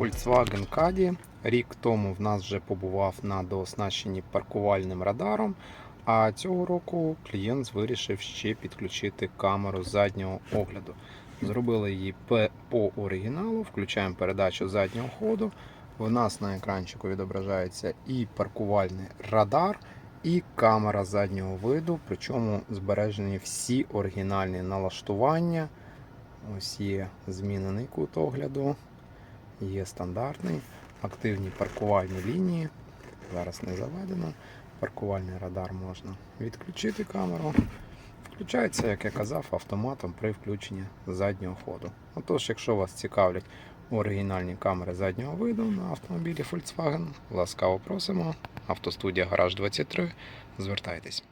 Volkswagen Caddy. Рік тому в нас вже побував на дооснащенні паркувальним радаром. А цього року клієнт вирішив ще підключити камеру заднього огляду. Зробили її по оригіналу, включаємо передачу заднього ходу. В нас на екранчику відображається і паркувальний радар, і камера заднього виду. Причому збережені всі оригінальні налаштування. Ось є змінений кут огляду, є стандартний, активні паркувальні лінії. Зараз не заведено. Паркувальний радар можна відключити камеру. Включається, як я казав, автоматом при включенні заднього ходу. Отож, якщо вас цікавлять оригінальні камери заднього виду на автомобілі Volkswagen, ласкаво просимо. Автостудія Гараж 23. Звертайтесь.